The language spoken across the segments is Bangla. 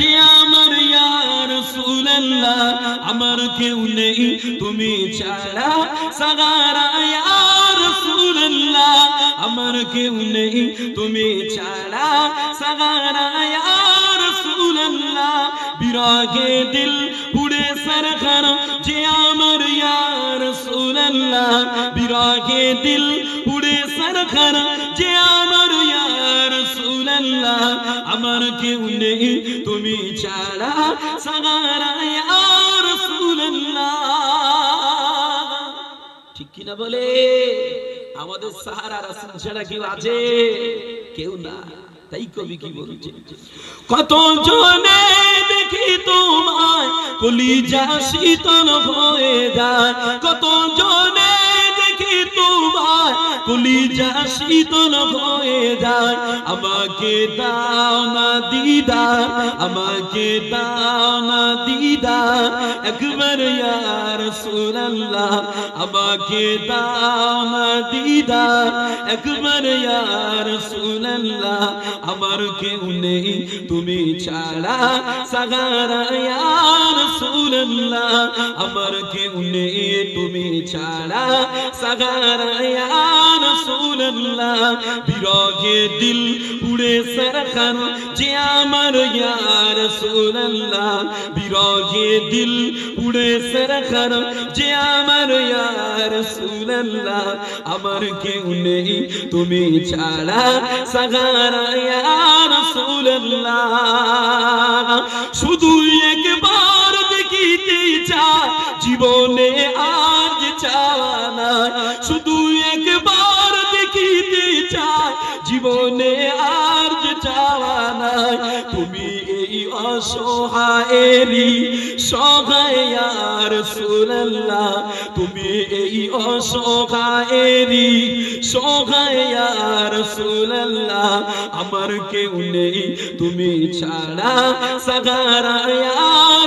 যে আমার ইয়ার সুল্লাহ আমার কেউ নেই, তুমি ছাড়া। সাগারা ইয়ার সুল্লাহ আমার কেউ নেই, তুমি ছাড়া। সাগারা ইয়ার সুল্লাহ বিরাগে দিল পুড়ে সরখার যে আমার ইয়ার সুল্লাহ বিরাগে দিল পুড়ে সরখার যে আমার ইয়ার সুল্লাহ আমার কেউ নেই তুমি ছাড়া ইয়ার ঠিক কিনা বলে? আমাদের সাহারা ছাড়া কেউ আছে? কেউ না। তাই কবি কি বলছে? কত জনে দেখি তোমায়, কলিজা শীতল হয়ে যায়। কত জনে দেখি তোমায় কলিজা শীতল হয়ে যায়। আমাকে দাও না দিদা আমাকে দাও না দিদা একবার ইয়া রাসূলুল্লাহ, আমাকে দাও না দিদা একবার ইয়া রাসূলুল্লাহ, আমার কেউ নেই তুমি ছাড়া সাগারা ইয়া রাসূলুল্লাহ, আমার কেউ নেই তুমি ছাড়া সাগারা ইয়া রাসূলুল্লাহ। বিরহে দিল উড়ে সরখান যে আমার ইয়া রাসূলুল্লাহ। বিরহে দিল উড়ে সরখান যে আমার ইয়া রাসূলুল্লাহ। আমার কেউ নেই, তুমি ছাড়া সাগারা ইয়া রাসূলুল্লাহ। শুধু একবার চাওয়া নাই। তুমি এই অসহায়েরই সহায় রাসূলুল্লাহ তুমি এই অসহায়েরই সহায় রাসূলুল্লাহ আমার কেউ নেই, তুমি ছাড়া সাগারা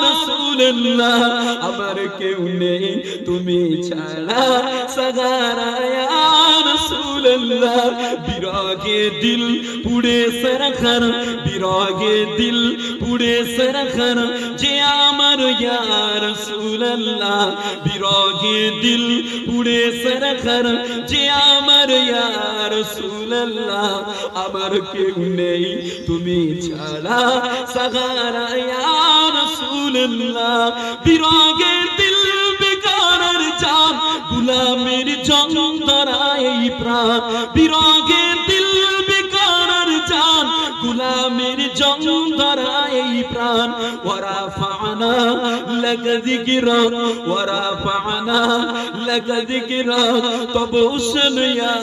রাসূলুল্লাহ আমার কেউ নেই, তুমি ছাড়া সাগারা রাসূলুল্লাহ বিরাগে দিল পুড়ে সরখর বিরাগে দিল পুড়ে সরখর যে আমার ইয়া রাসূলুল্লাহ বিরাগে দিল পুড়ে সরখর যে আমার ইয়া রাসূলুল্লাহ আমার কেউ নেই তুমি ছাড়া সাগারা ইয়া রাসূলুল্লাহ বিরাগে দিল বেকারের জান গুলামের যন্ত্রণায় এই প্রাণ বিরাগে দিল বেকারের যন্ত্রণায় এই প্রাণ। ওরা ফানা لك ذكرى ورفعنا لك ذكرى طبوسا يا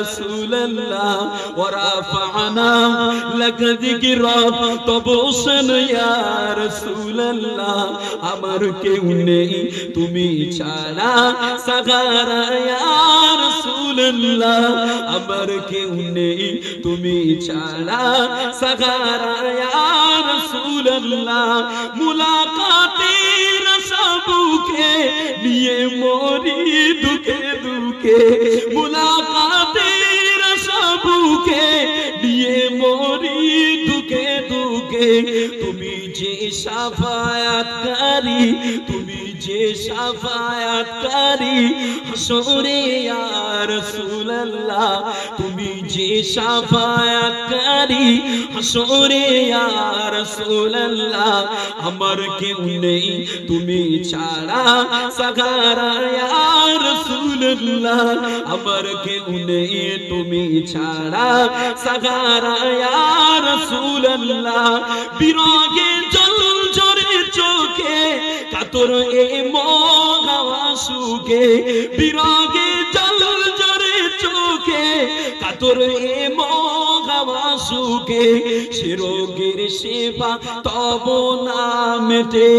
رسول الله ورفعنا لك ذكرى طبوسا يا رسول الله আমার কেউ নেই তুমি ছাড়া সাগারা ইয়া রাসূলুল্লাহ আমার কেউ নেই তুমি ছাড়া সাগারা ইয়া রাসূলুল্লাহ মুলাকাতের সবুকে নিয়ে মরি দুঃখে দুঃখে। মুলাকাতের দুঃখে তুমি যে সাফায়াতকারী, তুমি যে সাফায়াতকারী, হাসরে ইয়া রাসূলুল্লাহ। তুমি যে সাফায়াতকারী, হাসরে ইয়া রাসূলুল্লাহ। আমার কেউ নেই, তুমি ছাড়া সাগারা ইয়া রাসূলুল্লাহ আমার কেউ নেই তুমি ছাড়া? সাগারা রসুল আল্লাহ বিরগে জল জরে চোখে, কাতর এ সুখে বিরগে জল জরে চোখে, কাতর এ মগাওয়া সুখে সে রোগের সেবা তব নামতে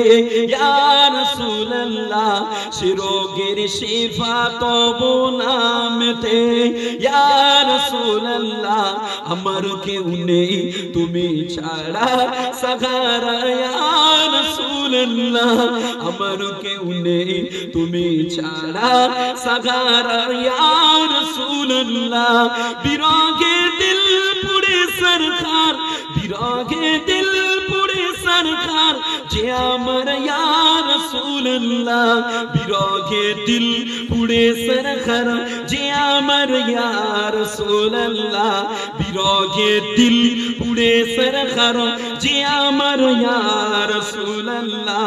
ইয়া রাসূলুল্লাহ, সে রোগের সেবা তব নামতে ইয়া রাসূলুল্লাহ, আমার কেউ নেই, তুমি ছাড়া সাগারা। ইয়া রাসূলুল্লাহ, আমার কেউ নেই, তুমি ছাড়া সাগারা। ইয়া রাসূলুল্লাহ বিরাগে দিল বিরাগে দিল পুড়ে সর সরকার যে আমার ইয়া রাসূলুল্লাহ। বিরহে দিল পুড়ে সরকার যে আমার ইয়া রাসূলুল্লাহ। বিরহে দিল পুড়ে সরকার যে আমার ইয়া রাসূলুল্লাহ।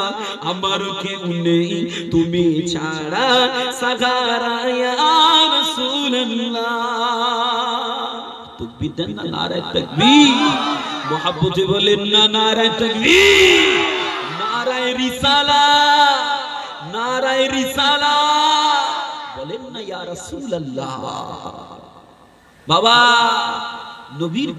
আমার কেউ নেই তুমি ছাড়া সাগারা ইয়া রাসূলুল্লাহ। তকবীর দেন না। নারায় তাকবীর। মোহাব্বতে বলেন না নারায় তাকবীর নারায় রিসালা নারায় রিসালা। বলেন না ইয়া বাবা নবীর